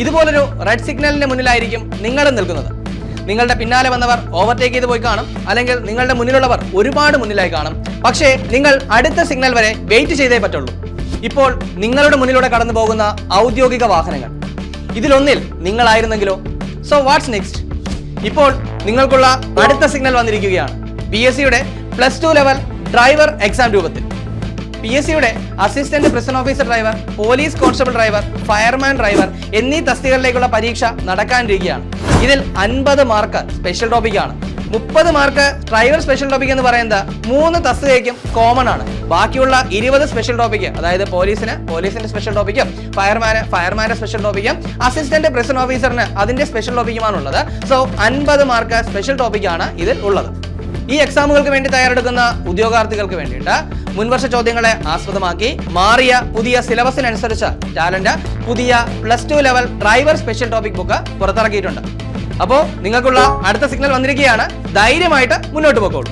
ഇതുപോലൊരു റെഡ് സിഗ്നലിന് മുന്നിലായിരിക്കും നിങ്ങളും നിൽക്കുന്നത്. നിങ്ങളുടെ പിന്നാലെ വന്നവർ ഓവർടേക്ക് ചെയ്ത് പോയി കാണും. അല്ലെങ്കിൽ നിങ്ങളുടെ മുന്നിലുള്ളവർ ഒരുപാട് മുന്നിലായി കാണും. പക്ഷേ നിങ്ങൾ അടുത്ത സിഗ്നൽ വരെ വെയിറ്റ് ചെയ്തേ പറ്റുള്ളൂ. ഇപ്പോൾ നിങ്ങളുടെ മുന്നിലൂടെ കടന്നു പോകുന്ന ഔദ്യോഗിക വാഹനങ്ങൾ. ഇതിലൊന്നിൽ നിങ്ങളായിരുന്നെങ്കിലോ? സോ വാട്ട്സ് നെക്സ്റ്റ് ഇപ്പോൾ നിങ്ങൾക്കുള്ള അടുത്ത സിഗ്നൽ വന്നിരിക്കുകയാണ്. പി എസ് സിയുടെ plus two level driver exam രൂപത്തിൽ. പി എസ് സിയുടെ assistant prison officer driver police constable driver fireman driver എന്നീ തസ്തികകളിലേക്കുള്ള പരീക്ഷ നടക്കാനിരിക്കുകയാണ്. ഇതിൽ അൻപത് മാർക്ക് സ്പെഷ്യൽ ടോപ്പിക്കാണ് മുപ്പത് മാർക്ക് ഡ്രൈവർ സ്പെഷ്യൽ ടോപ്പിക് എന്ന് പറയുന്നത് മൂന്ന് തസ്തികയ്ക്കും കോമൺ ആണ്. ബാക്കിയുള്ള ഇരുപത് സ്പെഷ്യൽ ടോപ്പിക്ക് അതായത് പോലീസിന് പോലീസിന്റെ സ്പെഷ്യൽ ടോപ്പിക്കും ഫയർമാന് ഫയർമാന്റെ സ്പെഷ്യൽ ടോപ്പിക്കും അസിസ്റ്റന്റ് പ്രസിഡന്റ് ഓഫീസറിന് അതിന്റെ സ്പെഷ്യൽ ടോപ്പിക്കുമാണ് ഉള്ളത് സോ അൻപത് മാർക്ക് സ്പെഷ്യൽ ടോപ്പിക്കാണ് ഇതിൽ ഉള്ളത്. ഈ എക്സാമുകൾക്ക് വേണ്ടി തയ്യാറെടുക്കുന്ന ഉദ്യോഗാർത്ഥികൾക്ക് വേണ്ടിയിട്ട് മുൻവർഷ ചോദ്യങ്ങളെ ആസ്പദമാക്കി മാറിയ പുതിയ സിലബസിനനുസരിച്ച് ടാലന്റ് പുതിയ plus two level driver special topic book പുറത്തിറക്കിയിട്ടുണ്ട്. അപ്പോൾ നിങ്ങൾക്കുള്ള അടുത്ത സിഗ്നൽ വന്നിരിക്കുകയാണ്. ധൈര്യമായിട്ട് മുന്നോട്ട് പോയിക്കോളൂ